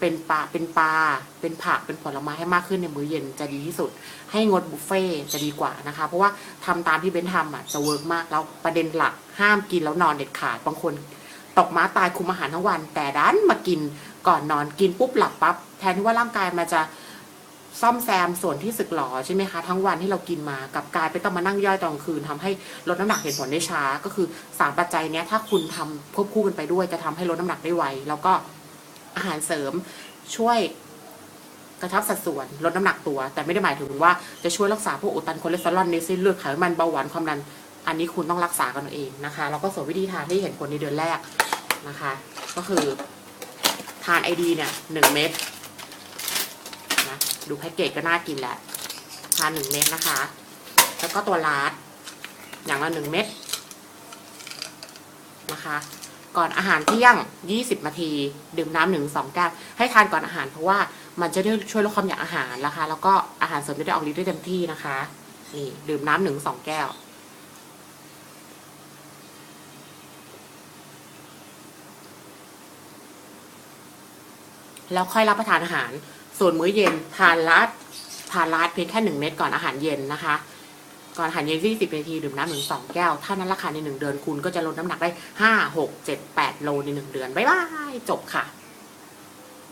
เป็นปลาเป็นปลาเป็นผักเป็นผลไม้ให้มากขึ้นในมื้อเย็นจะดีที่สุด ให้งดบุฟเฟ่จะดีกว่านะคะ เพราะว่าทำตามที่เบนทำอะจะเวิร์กมากแล้วประเด็นหลักห้ามกินแล้วนอนเด็ดขาดบางคนตกม้าตายคุมอาหารทั้งวัน แต่ดันมากินก่อนนอนกินปุ๊บหลับปั๊บแทนที่ว่าร่างกายมันจะซ่อมแซมส่วนที่สึกหรอใช่ไหมคะ ทั้งวันที่เรากินมากับกายไปต้องมานั่งย่อยตอนคืนทำให้ลดน้ำหนักเห็นผลได้ช้า ก็คือสามปัจจัยเนี้ยถ้าคุณทำควบคู่กันไปด้วยจะทำให้ลดน้ำหนักได้ไวแล้วก็ อาหารเสริมช่วยกระชับสัดส่วนลดน้ำหนักตัว แต่ไม่ได้หมายถึงว่าจะช่วยรักษาพวกอุดตันคอเลสเตอรอลในเส้นเลือดไขมันเบาหวานความดัน อันนี้คุณต้องรักษากันเองนะคะแล้วก็ส่วนวิธีทานที่เห็นผลในเดือนแรกนะคะ ก็คือทานไอดีเนี่ยหนึ่งเม็ดนะดูแพ็กเกจก็น่ากินแหละทานหนึ่งเม็ดนะคะ แล้วก็ตัวลาดอย่างละหนึ่งเม็ดนะคะ ก่อนอาหารเที่ยง 20 นาที ดื่มน้ำหนึ่งสองแก้วให้ทานก่อนอาหารเพราะว่ามันจะได้ช่วยลดความอยากอาหารนะคะ แล้วก็อาหารเสริมจะได้ออกฤทธิ์ได้เต็มที่นะคะนี่ดื่มน้ำหนึ่งสองแก้ว แล้วค่อยรับประทานอาหาร ส่วนมื้อเย็นทานลัดทานลัดเพียงแค่หนึ่งเม็ดก่อนอาหารเย็นนะคะ ก่อนอาหารเย็นที่สิบนาทีดื่มน้ำหนึ่งสองแก้ว เท่านั้นราคาในหนึ่งเดือนคุณก็จะลดน้ำหนักได้ห้าหกเจ็ดแปดโลในหนึ่งเดือน บ๊ายบาย จบค่ะ